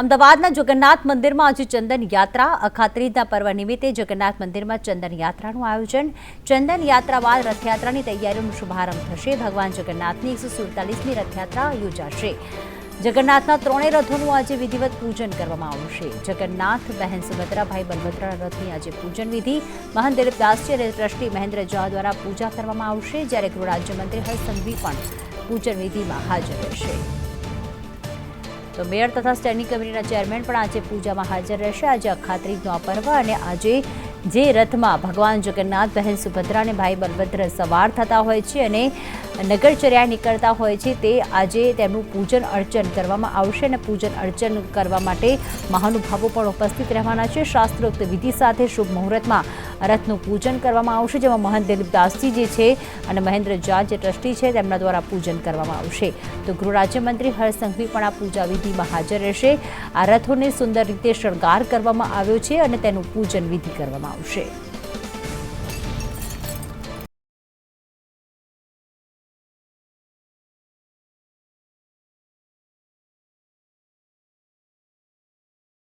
અમદાવાદના જગન્નાથ મંદિરમાં આજે ચંદન યાત્રા, અખાત્રીજના પર્વ નિમિત્તે જગન્નાથ મંદિરમાં ચંદન યાત્રાનું આયોજન. ચંદન યાત્રા બાદ રથયાત્રાની તૈયારીઓનો શુભારંભ થશે. ભગવાન જગન્નાથની એકસો સુડતાલીસમી રથયાત્રા યોજાશે. જગન્નાથના ત્રણેય રથોનું આજે વિધિવત પૂજન કરવામાં આવશે. જગન્નાથ બહેન સુભદ્રાભાઈ ભાઈ રથની આજે પૂજન વિધિ. મહંત દિલીપદાસજી અને ટ્રસ્ટી મહેન્દ્ર ઝા દ્વારા પૂજા કરવામાં આવશે, જ્યારે ગૃહ રાજ્યમંત્રી હર્ષ સંઘવી પણ પૂજન વિધિમાં હાજર રહેશે. તો મેયર તથા સ્ટેન્ડિંગ કમિટીના ચેરમેન પણ આજે પૂજામાં હાજર રહેશે. આજે અખાત્રીજનો આ પર્વ અને આજે જે રથમાં ભગવાન જગન્નાથ, બહેન સુભદ્રા અને ભાઈ બલભદ્ર સવાર થતા હોય છે અને નગરચર્યા નીકળતા હોય છે, તે આજે તેમનું પૂજન અર્ચન કરવામાં આવશે અને પૂજન અર્ચન કરવા માટે મહાનુભાવો પણ ઉપસ્થિત રહેવાના છે. શાસ્ત્રોક્ત વિધિ સાથે શુભ મુહૂર્તમાં રથનું પૂજન કરવામાં આવશે, જેમાં મહંત દિલીપદાસજી જે છે અને મહેન્દ્ર ઝા જે ટ્રસ્ટી છે, તેમના દ્વારા પૂજન કરવામાં આવશે. તો ગૃહ રાજ્યમંત્રી હર્ષ પણ આ પૂજા વિધિમાં હાજર રહેશે. આ રથોને સુંદર રીતે શણગાર કરવામાં આવ્યો છે અને તેનું પૂજન વિધિ કરવામાં આવશે.